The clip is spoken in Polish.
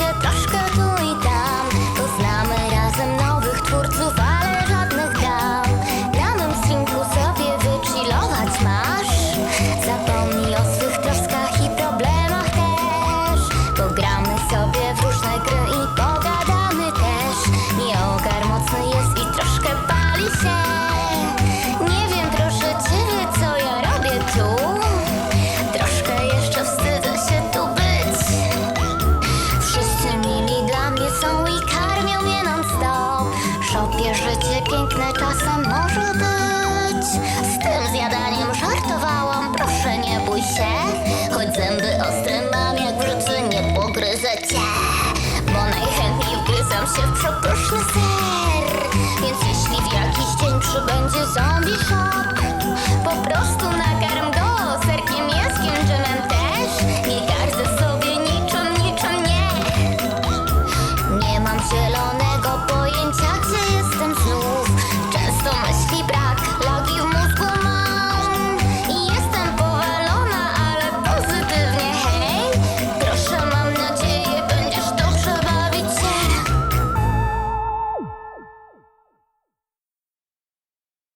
get down. piękne czasem może być. Z tym zjadaniem żartowałam, proszę nie bój się. Choć zęby ostre mam, jak w nie pogryzę cię. Bo najchętniej wgryzam się w przepyszny ser.